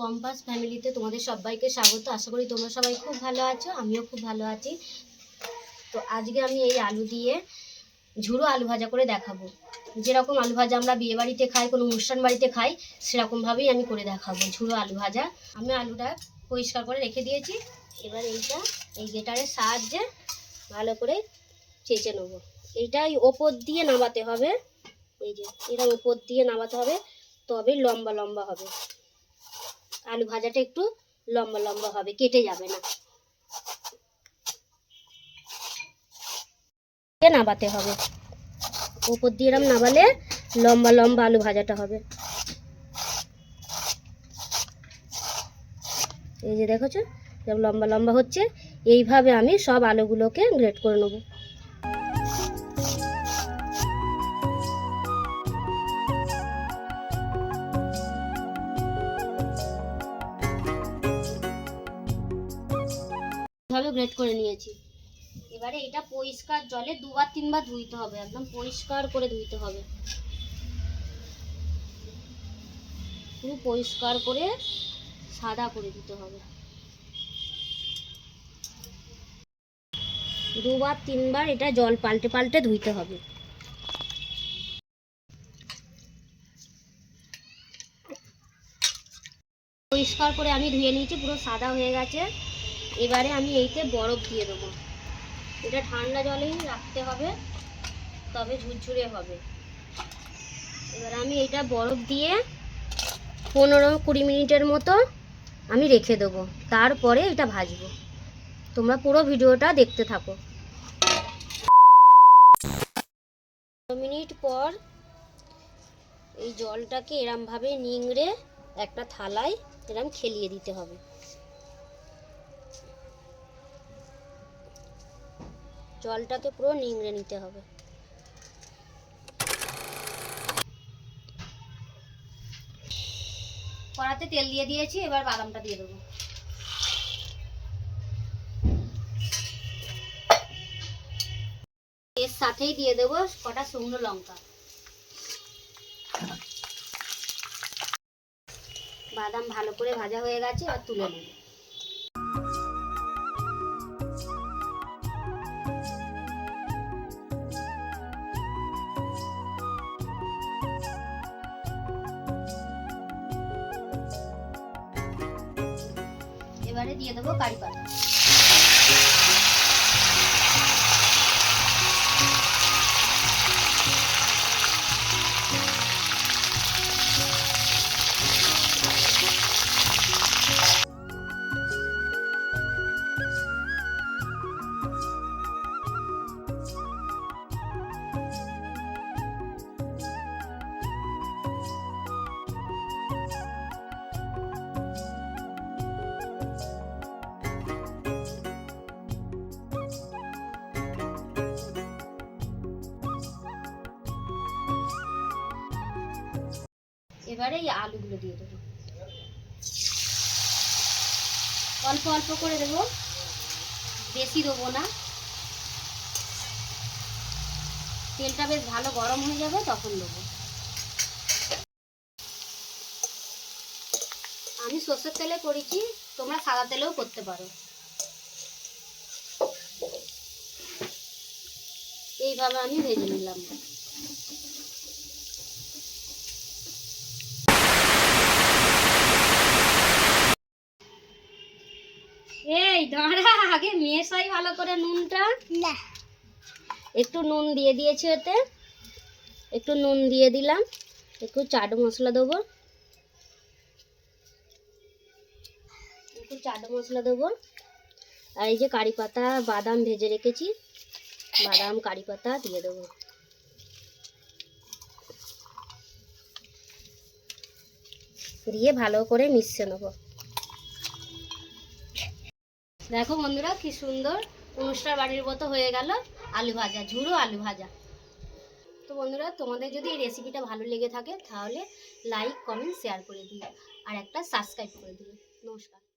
Compass ফ্যামিলিতে তোমাদের সবাইকে স্বাগত। আশা করি তোমরা সবাই খুব ভালো আছো, আমিও খুব ভালো আছি। তো আজকে আমি এই আলু দিয়ে ঝুড়ো আলু ভাজা করে দেখাবো। যেরকম আলু ভাজা আমরা বিয়ে বাড়িতে খাই, কোনো অনুষ্ঠান বাড়িতে খাই সেরকমভাবেই আমি করে দেখাবো ঝুড়ো আলু ভাজা। আমি আলুটা পরিষ্কার করে রেখে দিয়েছি। এবার এইটা, এই গেটারের সাহায্যে ভালো করে চেঁচে নেব। এইটা ওপর দিয়ে নামাতে হবে। এই যে এরকম ওপর দিয়ে নামাতে হবে, তবে লম্বা লম্বা হবে। আলু ভাজাটা একটু লম্বা লম্বা হবে, কেটে যাবে না। নাবাতে হবে। ওপর দিয়ে এরম নাবালে লম্বা লম্বা আলু ভাজাটা হবে। এই যে দেখেছ লম্বা লম্বা হচ্ছে, এইভাবে আমি সব আলুগুলোকে গ্রেট করে নেব। ভাবে গ্রেট করে নিয়েছি। এবারে এটা পরিষ্কার জলে দুবার তিনবার ধুইতে হবে, একদম পরিষ্কার করে ধুইতে হবে। পুরো পরিষ্কার করে সাদা করে দিতে হবে। দুবার তিনবার এটা জল পাল্টে পাল্টে ধুইতে হবে। পরিষ্কার করে আমি ধুয়ে নিয়েছি, পুরো সাদা হয়ে গেছে। এবারে আমি এইতে বরফ দিয়ে দেবো। এটা ঠান্ডা জলেই রাখতে হবে, তবে ঝুরঝুরে হবে। এবার আমি এটা বরফ দিয়ে পনেরো কুড়ি মিনিটের মতো আমি রেখে দেবো। তারপরে এটা ভাজবো। তোমরা পুরো ভিডিওটা দেখতে থাকো। মিনিট পর এই জলটাকে এরমভাবে নিংড়ে একটা থালায় এরম খেলিয়ে দিতে হবে। জলটাকে পুরো নিংড়ে নিতে হবে। কড়াতে তেল দিয়ে দিয়েছি, এবার বাদামটা দিয়ে দেবো। এর সাথেই দিয়ে দেবো কটা শুকনো লঙ্কা। বাদাম ভালো করে ভাজা হয়ে গেছে আর তুলে নেব। এবারে দিয়ে দেবো কারি পাতা এবারে এই আলুগুলো দিয়ে দেবো। অল্প অল্প করে দেবো। বেশি দেবো না। তেলটা বেশ ভালো গরম হয়ে যাবে, তখন দেবো। আমি সর্ষের তেলে করেছি, তোমরা সাদা তেলেও করতে পারো। এইভাবে আমি ভেজে নিলাম এই দাঁড়া আগে মেশাই ভালো করে নুনটা। না। একটু নুন দিয়ে দিয়েছি ওতে। একটু নুন দিয়ে দিলাম। একটু চাট মশলা দেবো। একটু চাট মশলা দেবো। আর এই যে কারি পাতা বাদাম ভেজে রেখেছি। বাদাম কারি পাতা দিয়ে দেবো। দিয়ে ভালো করে মিশিয়ে নেব। দেখো বন্ধুরা, কি সুন্দর অনুষ্ঠান বাড়ির মতো হয়ে গেল আলু ভাজা, ঝুড়ো আলু ভাজা। তো বন্ধুরা, তোমাদের যদি এই রেসিপিটা ভালো লেগে থাকে, তাহলে লাইক কমেন্ট শেয়ার করে দিও। আর একটা সাবস্ক্রাইব করে দিও। নমস্কার।